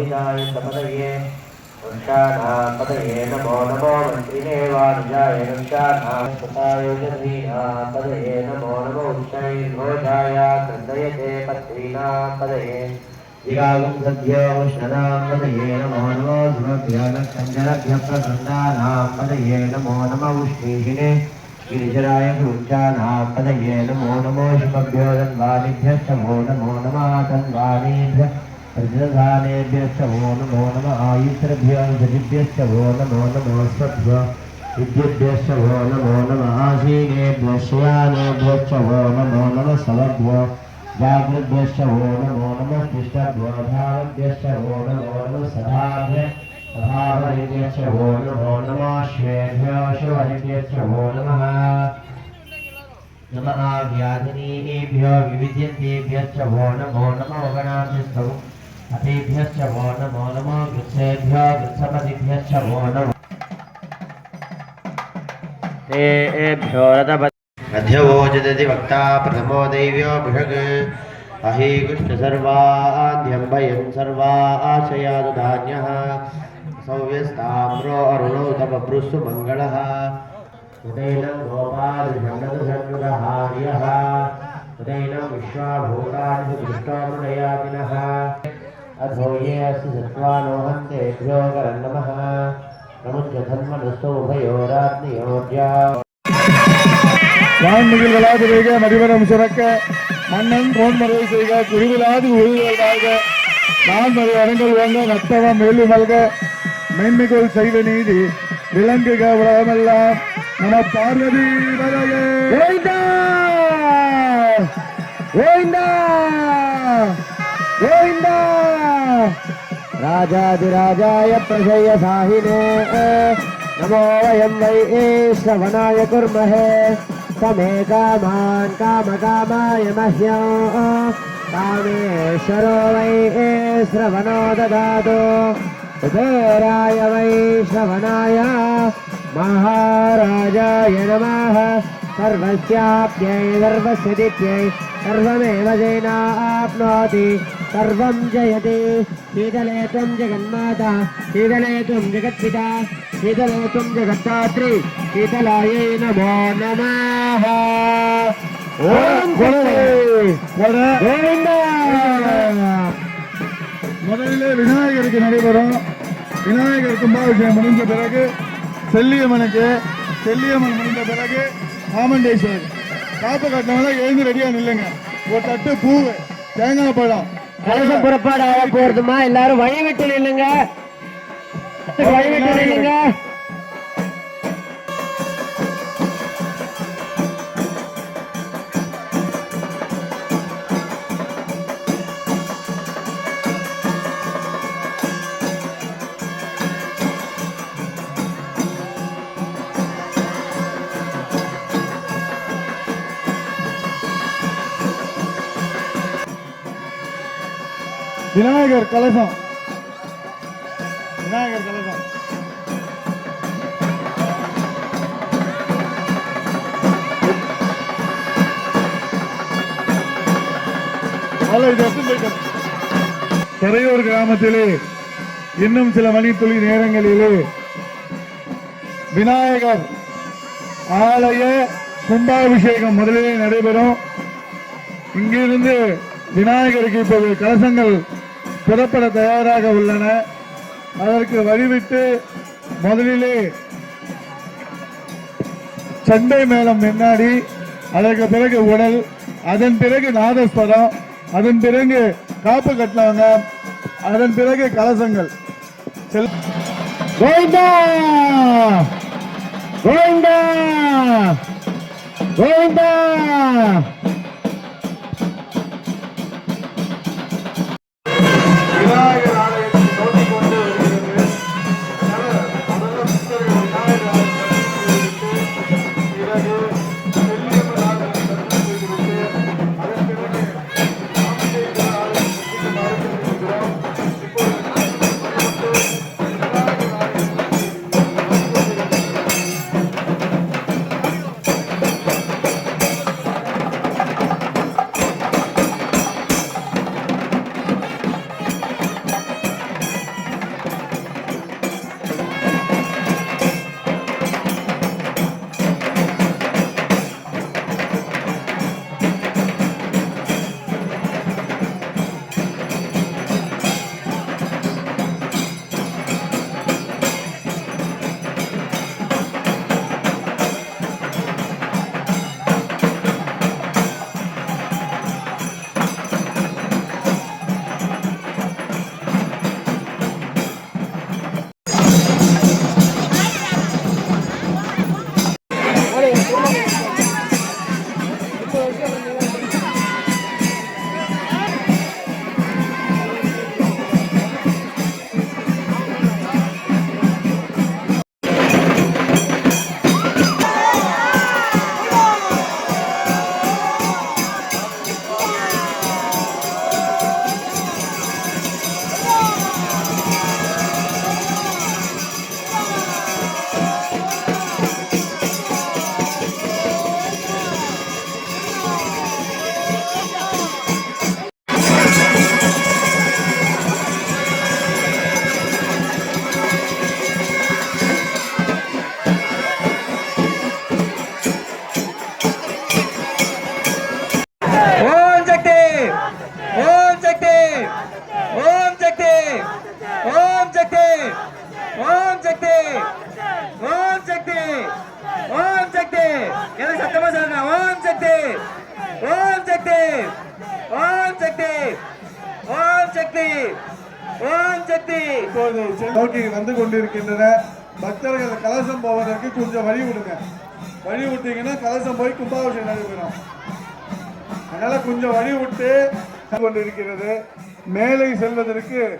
पुरोहिताय तपदये वृक्षाणापदये नमो नमो मन्त्रिणे वाणिजाय वृक्षाणापदाय पदये नमो नमो उच्चैर्घोषाय क्रन्दयते पत्रीणापदये विरागं सद्यो उष्णनां पदये नमो नमो ध्रुवभ्यो लक्षञ्जनभ्यः प्रसन्नानां पदये नमो नमो उष्णीहिने गिरिजराय गुरुचानां पदये धन्वानिभ्यश्च वो नमो नमः। धन्वानीभ्यः प्रजधानेभ्यश्च वो नमो। नमः विद्युभ्यश्च वो नमो नमः। आसीनेभ्यश्च, यानेभ्यश्च वो नमो नमः। सवभ्यो जागृभ्यश्च वो नमो नमः। तिष्ठभ्यो भावभ्यश्च वो नमो नमः। सदाभ्य सदाभरिभ्यश्च वो नमो नमः। श्वेभ्यो वो नमः। नमः। व्याधिनीभ्यो विविध्यन्तेभ्यश्च वो नमो नमो। गणाभ्यस्तौ वृक्षेभ्यश्च वो वो नमो तेभ्यो रथपद्यवोचदति वक्ता प्रथमो दैव्यो भृग अहि कृष्णसर्वाद्यम्भयं सर्वा आशयादुधान्यः सौव्यस्ताम्रो अरुणौ तपभृस्सु मङ्गलः। उदैनं गोपालुभङ्गदुसङ्गहार्यः उदैनं विश्वाभूतानि दृष्टामृणयादिनः अधो ये अस्ति सत्त्वानोहन्तेभ्यो करं नमः प्रमुच्यधन्मनस्तु उभयोराग्नियोर्या வான்மிகில் விளாது வைக மதிவரம் சுரக்க மன்னன் கோன்மறை செய்க குருவிலாது உயிர்கள் வாழ்க நான்மறை அடங்கல் வாங்க நத்தவம் மேலு மல்க மென்மிகுள் செய்த நீதி விளங்குக உலகமெல்லாம் நம பார்வதி வரலே கோவிந்தா கோவிந்தா கோவிந்தா राजाधिराजाय प्रजयसाहिने, नमो वयं वै श्रवणाय कुर्महे समे कामान् कामकामाय मह्यं, कामेश्वरो वै श्रवणो ददातु कुबेराय वै श्रवणाय, महाराजाय नमः। सर्वस्याप्यै सर्वस्यदित्यै सर्वमेव जेनाप्नोति सर्वं जयति शीतले त्वं जगन्माता शीतले त्वं जगत्पिता शीतले त्वं जगत्तात्री शीतलायै नमो नमः ॐ கொடை, கொடை. गोविन्द முதலிலே விநாயகருக்கு நடைபெறும் விநாயகர் கும்பாபிஷேகம் முடிஞ்ச பிறகு செல்லியம்மனுக்கு செல்லியம்மன் முடிந்த பிறகு ஆமண்டேஸ்வரர் காப்பு கட்டினவங்க எழுந்து ரெடியா நில்லுங்க. ஒரு தட்டு பூவு. தேங்காய் பழம். கலசம் புறப்பாடு ஆக போறதுமா? எல்லாரும் வழி விட்டு நில்லுங்க. வழி விட்டு நில்லுங்க. விநாயகர் கலசம். விநாயகர் கலசம். துறையூர் கிராமத்திலே இன்னும் சில மணித்துளி நேரங்களிலே விநாயகர் ஆலய கும்பாபிஷேகம் முதலிலே நடைபெறும். இங்கிருந்து விநாயகருக்கு இப்போது கலசங்கள் புறப்பட தயாராக உள்ளன. அதற்கு வழிவிட்டு முதலிலே சண்டை மேளம் முன்னாடி அதற்கு பிறகு உடல் அதன் பிறகு நாதஸ்வரம் அதன் பிறகு காப்பு கட்டினவங்க அதன் பிறகு கலசங்கள். கோவிந்தா! கோவிந்தா! கோவிந்தா! சக்தி. ஓம் சக்தி. ஓம் சக்தி. இப்போது நோக்கி வந்து கொண்டிருக்கின்றன. பக்தர்கள் கலசம் போவதற்கு கொஞ்சம் வழி விடுங்க. வழி விட்டீங்கன்னா கலசம் போய் கும்பாபிஷேகம் நடைபெறும். அதனால கொஞ்சம் வழி விட்டு கொண்டிருக்கிறது. மேலே செல்வதற்கு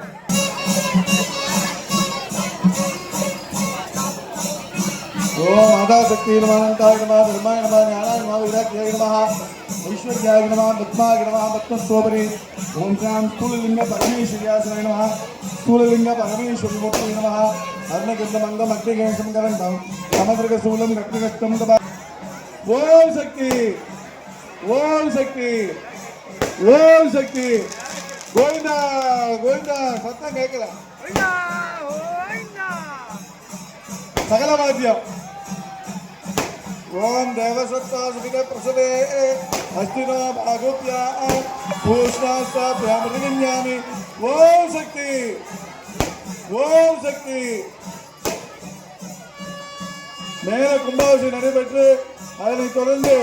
ஓம் மாதா சக்தி நம அனந்தாய நம பிரம்மாய நம ஞானாய நம விராக்கியாய நம ஐஸ்வர்யாய நம பத்மாய நம பத்மஸ்தோபரி ஓம் சாம் ஸ்தூலலிங்க பரமேஸ்வரியாசனாய நம ஸ்தூலலிங்க பரமேஸ்வரி மூர்த்தி நம அருணகிருந்தமங்கம் அக்னிகேசம் கரண்டம் சமதிருக சூலம் கக்னிகஸ்தம் கபா ஓம் சக்தி ஓம் சக்தி ஓம் சக்தி. கோவிந்தா கோவிந்தா சத்தம் கேட்கல. சகல வாத்தியம். ஓம் தேவசத்தா சுகித பிரசவே அஸ்தினோ பாகோப்யா பூஷ்ணாஸ்தாபியாமிருகிஞ்ஞாமி ஓம் சக்தி ஓம் சக்தி மேல கும்பாபிஷேகம் நடைபெற்று அதனைத் தொடர்ந்து